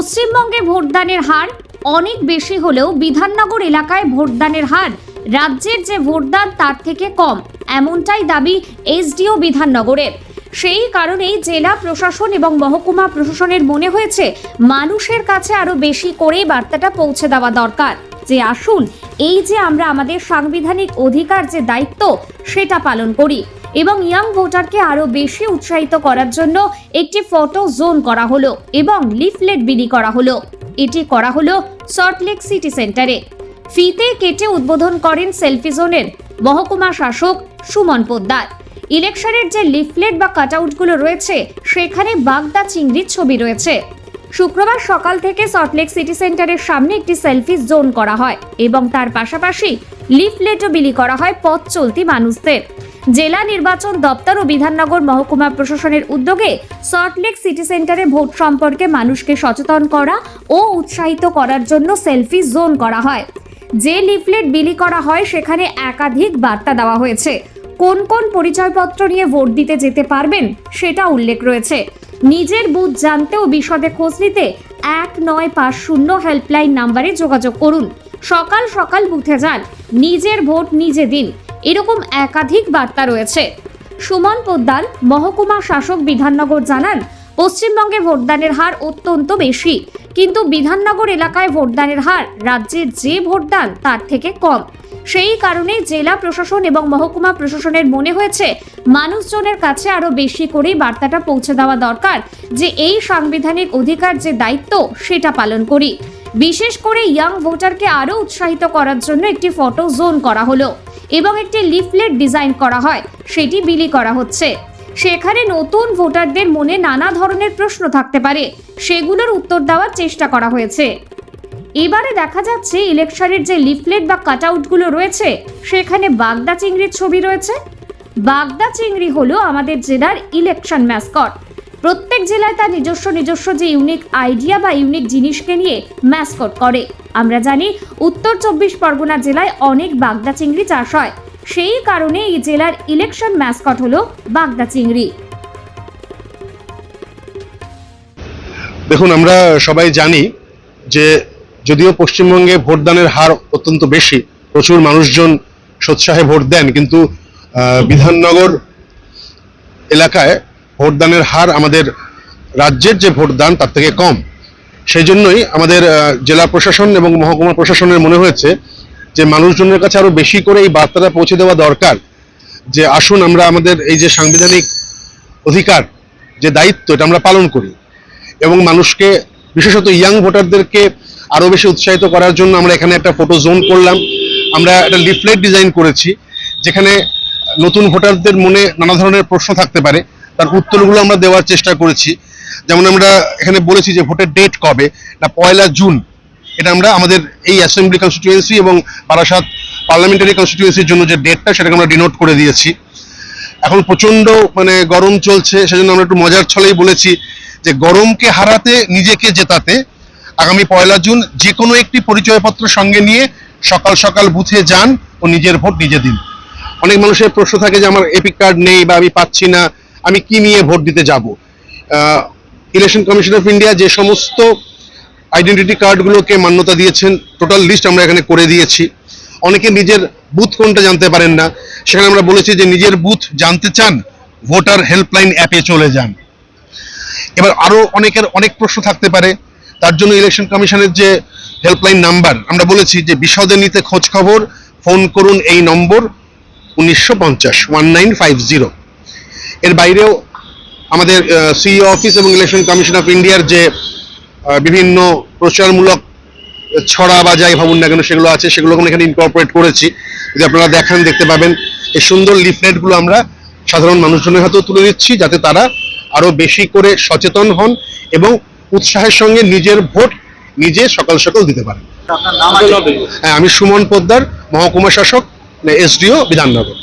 পশ্চিমবঙ্গে ভোটদানের হার অনেক বেশি হলেও বিধাননগর এলাকায় ভোটদানের হার রাজ্যের যে ভোটদান তার থেকে কম, এমনটাই দাবি এসডিও বিধাননগরের। সেই কারণেই জেলা প্রশাসন এবং মহকুমা প্রশাসনের মনে হয়েছে মানুষের কাছে আরও বেশি করে বার্তাটা পৌঁছে দেওয়া দরকার। যে আসুন, এই যে আমরা আমাদের সাংবিধানিক অধিকার যে দায়িত্ব, সেটা পালন করি। এবং ইয়াং ভোটারকে আরও বেশি উৎসাহিত করার জন্য একটি ফটো জোন করা হলো এবং লিফলেট বিলি করা হলো। এটি করা হলো সল্টলেক সিটি সেন্টারে ফিতে কেটে উদ্বোধন করেন সেলফি জোনের মহকুমা শাসক সুমন পোদ্দার। ইলেকশনের যে লিফলেট বা কাটআউটগুলো রয়েছে, সেখানে বাগদা চিংড়ির ছবি রয়েছে। শুক্রবার সকাল থেকে সল্টলেক সিটি সেন্টারের সামনে একটি সেলফি জোন করা হয় এবং তার পাশাপাশি লিফলেটও বিলি করা হয় পথ চলতি মানুষদের। জেলা নির্বাচন দপ্তর ও বিধাননগর মহকুমা প্রশাসনের উদ্যোগে সল্টলেক সিটি সেন্টারে ভোট সম্পর্কে মানুষকে সচেতন করা ও উৎসাহিত করার জন্য সেলফি জোন করা হয়। যে লিফলেট বিলি করা হয়, সেখানে একাধিক বার্তা দেওয়া হয়েছে। কোন কোন পরিচয়পত্র নিয়ে ভোট দিতে যেতে পারবেন, সেটা উল্লেখ রয়েছে। নিজের বুথ জানতে ও বিশদে খোঁজ নিতে এক নয় পাঁচ শূন্য হেল্পলাইন নাম্বারে যোগাযোগ করুন। সকাল সকাল বুথে যান। নিজের ভোট নিজে দিন। এরকম একাধিক বার্তা রয়েছে। সুমন পোদ্দার মহকুমা শাসক বিধাননগর জানান, পশ্চিমবঙ্গে ভোটদানের হার অত্যন্ত বেশি। কিন্তু বিধাননগর এলাকায় ভোটদানের হার রাজ্যের যে ভোটদান তার থেকে কম। সেই কারণে জেলা প্রশাসন এবং মহকুমা প্রশাসনের মনে হয়েছে, মানুষজনের কাছে আরও বেশি করে বার্তাটা পৌঁছে দেওয়া দরকার যে এই সাংবিধানিক অধিকার যে দায়িত্ব, সেটা পালন করি। বিশেষ করে ইয়াং ভোটারকে আরও উৎসাহিত করার জন্য একটি ফটো জোন করা হলো। এবং একটি লিফলেট ডিজাইন করা হয়, সেটি বিলি করা হচ্ছে। সেখানে নতুন ভোটারদের মনে নানা ধরনের প্রশ্ন থাকতে পারে, সেগুলোর উত্তর দেওয়ার চেষ্টা করা হয়েছে। এবারে দেখা যাচ্ছে, ইলেকশনের যে লিফলেট বা কাটআউটগুলো রয়েছে, সেখানে বাগদা চিংড়ির ছবি রয়েছে। বাগদা চিংড়ি হলো আমাদের জেলার ইলেকশন ম্যাসকট। প্রত্যেক জেলায় তার নিজস্ব নিজস্ব যে ইউনিক আইডিয়া বা ইউনিক জিনিসকে নিয়ে ম্যাসকট করে। আমরা জানি, উত্তর চব্বিশ পরগনা জেলায় অনেক বাগদা চিংড়ি চাষ হয়। সেই কারণে এই জেলার ইলেকশন ম্যাসকট হলো বাগদা চিংড়ি। দেখুন, আমরা সবাই জানি যে যদিও পশ্চিমবঙ্গে ভোটদানের হার অত্যন্ত বেশি, প্রচুর মানুষজন সোৎসাহে ভোট দেন, কিন্তু বিধাননগর এলাকায় ভোটদানের হার আমাদের রাজ্যের যে ভোটদান তার থেকে কম। সেই জন্যই আমাদের জেলা প্রশাসন এবং মহকুমা প্রশাসনের মনে হয়েছে যে মানুষজনের কাছে আরও বেশি করে এই বার্তাটা পৌঁছে দেওয়া দরকার যে আসুন আমরা আমাদের এই যে সাংবিধানিক অধিকার, যে দায়িত্ব, এটা আমরা পালন করি। এবং মানুষকে, বিশেষত ইয়াং ভোটারদেরকে আরও বেশি উৎসাহিত করার জন্য আমরা এখানে একটা ফটো জোন করলাম। আমরা একটা লিফলেট ডিজাইন করেছি, যেখানে নতুন ভোটারদের মনে নানা ধরনের প্রশ্ন থাকতে পারে। তার উত্তরগুলো আমরা দেওয়ার চেষ্টা করেছি। যেমন আমরা এখানে বলেছি যে ভোটের ডেট কবে? না, পয়লা জুন। এটা আমরা আমাদের এই অ্যাসেম্বলি কনস্টিটিউয়েন্সি এবং বারাসাত পার্লামেন্টারি কনস্টিটিউয়েন্সির জন্য যে ডেটটা সেটাকে আমরা ডিনোট করে দিয়েছি। এখন প্রচণ্ড মানে গরম চলছে, সেজন্য আমরা একটু মজার ছলেই বলেছি যে গরমকে হারাতে, নিজেকে জেতাতে আগামী পয়লা জুন যে কোনো একটি পরিচয়পত্র সঙ্গে নিয়ে সকাল সকাল বুথে যান ও নিজের ভোট নিজে দিন। অনেক মানুষের প্রশ্ন থাকে যে আমার এপিক কার্ড নেই বা আমি পাচ্ছি না। আমি কি নিয়ে ভোট দিতে যাব? ইলেকশন কমিশন অফ ইন্ডিয়া যে সমস্ত আইডেন্টিটি কার্ডগুলোকে মান্যতা দিয়েছেন টোটাল লিস্ট আমরা এখানে করে দিয়েছি। অনেকে নিজের বুথ কোনটা জানতে পারেন না। সেখানে আমরা বলেছি যে নিজের বুথ জানতে চান ভোটার হেল্পলাইন অ্যাপে চলে যান। এবার আরও অনেকের অনেক প্রশ্ন থাকতে পারে। তার জন্য ইলেকশন কমিশনের যে হেল্পলাইন নাম্বার আমরা বলেছি যে বিশদে নিতে খবর ফোন করুন এই নম্বর উনিশশো পঞ্চাশ ওয়ান নাইন ফাইভ জিরো এর বাইরেও আমাদের সিইও অফিস এবং ইলেকশন কমিশন অফ ইন্ডিয়ার যে বিভিন্ন প্রচারমূলক ছড়া বা যাই ভাবুন না কেন সেগুলো আছে সেগুলো আমরা এখানে ইনকর্পোরেট করেছি। যদি আপনারা দেখান দেখতে পাবেন এই সুন্দর লিফলেটগুলো আমরা সাধারণ মানুষজনের হাতেও তুলে দিচ্ছি যাতে তারা আরও বেশি করে সচেতন হন এবং উৎসাহের সঙ্গে নিজের ভোট নিজে সকাল সকাল দিতে পারেন। হ্যাঁ আমি সুমন পোদ্দার মহকুমা শাসক এসডিও বিধাননগর।